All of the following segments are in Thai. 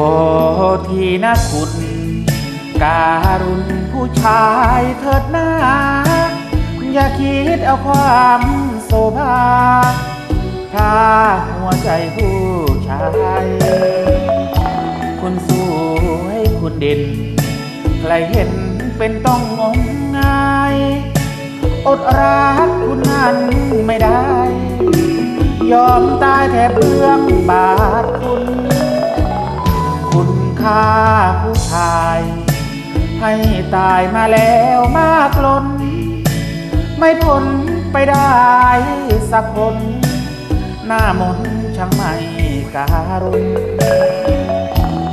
ขอทีนะคุณ การุณผู้ชายเถิดหน้า อย่าคิดเอาความโสภาพาหัวใจผู้ชาย คุณสู้ให้คุณเด่น ใครเห็นเป็นต้องงงงาย อดรักคุณนั้นไม่ได้ ยอมตายแทบเบื้องบาทคุณ คุณค่าผู้ชาย ให้ตายมาแล้วมากล้น ไม่พ้นไปได้สักคน หน้ามนช่างไม่การุณ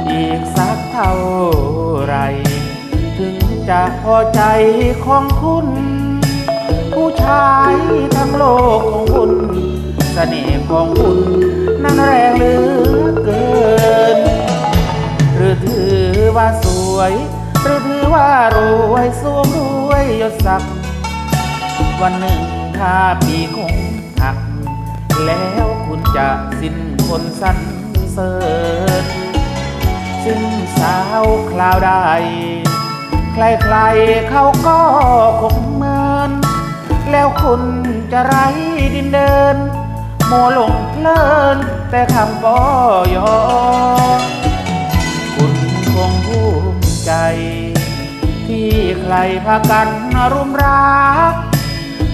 อีกสักเท่าไร ถึงจะพอใจของคุณ ผู้ชายทั้งโลกของคุณ เสน่ห์ของคุณ ว่าสวย หรือถือว่ารวยสวมด้วยยศศักดิ์วันหนึ่งถ้าปีคงหัก แล้วคุณจะสิ้นคนสั้นเสริญซึ่งสาวคราวใด ใครๆเขาก็คงเมือนแล้วคุณจะไร้ดินเดิน โมหลงเพลิน แต่คำก็ยอม ที่ใครพากันรุมรัก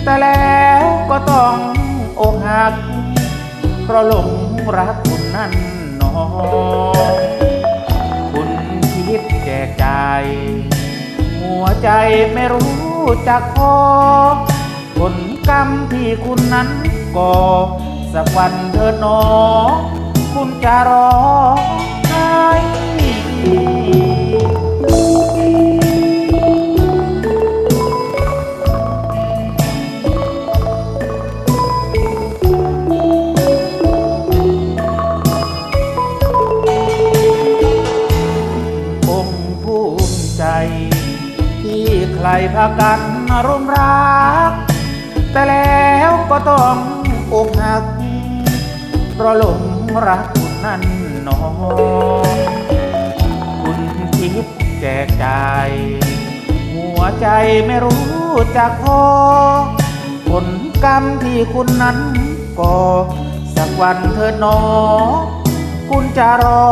แต่แล้วก็ต้องอกหัก เพราะหลงรักคุณนั่นนอคุณคิดแจกใจ หัวใจไม่รู้จักพอผลกรรมที่คุณนั้นก่อสักวันเถิดหนอ คุณจะรอให้ พากันรุมรัก แต่แล้วก็ต้องอกหักเพราะหลงรักคุณนั่นหนอง คุณคิดแจกจ่ายหัวใจไม่รู้จักพอผลกรรมที่คุณนั้นก่อสักวันเถิดหนอ คุณจะรอ